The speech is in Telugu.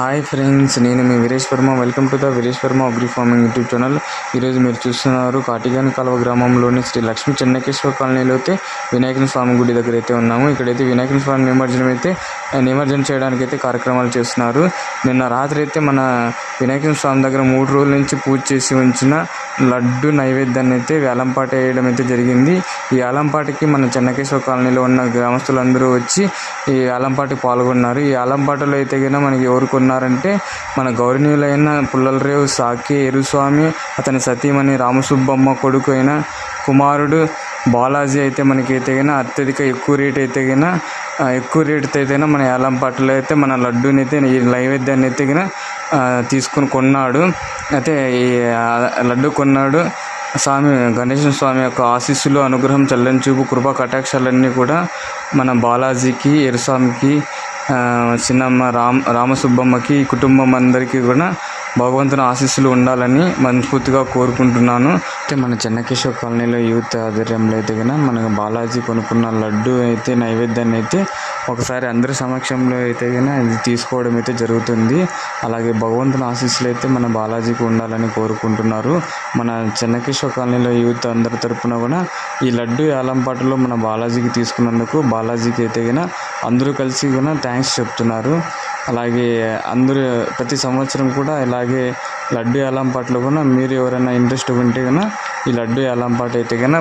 హాయ్ ఫ్రెండ్స్ నేను మీ Veeresh Varma. Welcome to the Veeresh Varma agri farming YouTube channel ఈరోజు మీరు చూస్తున్నారు కాటిగాని కాలువ గ్రామంలోని శ్రీ లక్ష్మీ చెన్నకేశ్వర కాలనీలో అయితే వినాయకుని స్వామి గుడి దగ్గర అయితే ఉన్నాము. ఇక్కడైతే వినాయకుని స్వామి నిమజ్జనం అయితే నిమజ్జనం చేయడానికి అయితే కార్యక్రమాలు చేస్తున్నారు. నిన్న రాత్రి అయితే మన వినాయకం స్వామి దగ్గర మూడు రోజుల నుంచి పూజ చేసి ఉంచిన లడ్డు నైవేద్యాన్ని అయితే వేలంపాట వేయడం అయితే జరిగింది. ఈ వేలంపాటకి మన చెన్నకేశ్వర కాలనీలో ఉన్న గ్రామస్తులందరూ వచ్చి ఈ వేలంపాటకి పాల్గొన్నారు. ఈ వేలంపాటలో అయితే గిన మనకి ఎవరు కొన్నారంటే మన గౌరవనీయులైన పుల్లలరేవు సాకి ఎరుస్వామి అతని సతీమణి రామసుబ్బమ్మ కొడుకు అయిన కుమారుడు బాలాజీ అయితే మనకి అయితే అత్యధిక ఎక్కువ రేట్ అయితే ఎక్కువ రేటుతో అయితేనే మన ఏలంపాటలో అయితే మన లడ్డూని అయితే ఈ నైవేద్యాన్ని అయితే తీసుకుని కొన్నాడు. అయితే ఈ లడ్డు కొన్నాడు. స్వామి గణేశ స్వామి యొక్క ఆశీస్సులు అనుగ్రహం చల్లని చూపు కృపా కటాక్షాలన్నీ కూడా మన బాలాజీకి ఎరుస్వామికి చిన్నమ్మ రామ్ రామసుబ్బమ్మకి కుటుంబం అందరికీ కూడా భగవంతుని ఆశీస్సులు ఉండాలని మనస్ఫూర్తిగా కోరుకుంటున్నాను. అయితే మన చెన్నకేశ్వర కాలనీలో యూత్ ఆధ్వర్యంలో అయితే కనుక మనకు బాలాజీ కొనుక్కున్న లడ్డు అయితే నైవేద్యాన్ని అయితే ఒకసారి అందరి సమక్షంలో అయితే కానీ ఇది తీసుకోవడం అయితే జరుగుతుంది. అలాగే భగవంతుని ఆశీస్సులు అయితే మన బాలాజీకి ఉండాలని కోరుకుంటున్నారు. మన చెన్నకేశ్వర కాలనీలో యూత్ అందరి తరపున కూడా ఈ లడ్డు ఏలంపాటలో మన బాలాజీకి తీసుకున్నందుకు బాలాజీకి అయితే కానీ అందరూ కలిసి కూడా థ్యాంక్స్ చెప్తున్నారు. అలాగే అందరూ ప్రతి సంవత్సరం కూడా ఇలాగే లడ్డు ఏలంపాటలో కూడా మీరు ఎవరైనా ఇంట్రెస్ట్ ఉంటే కనుక ఈ లడ్డు ఏలంపాట అయితే కనుక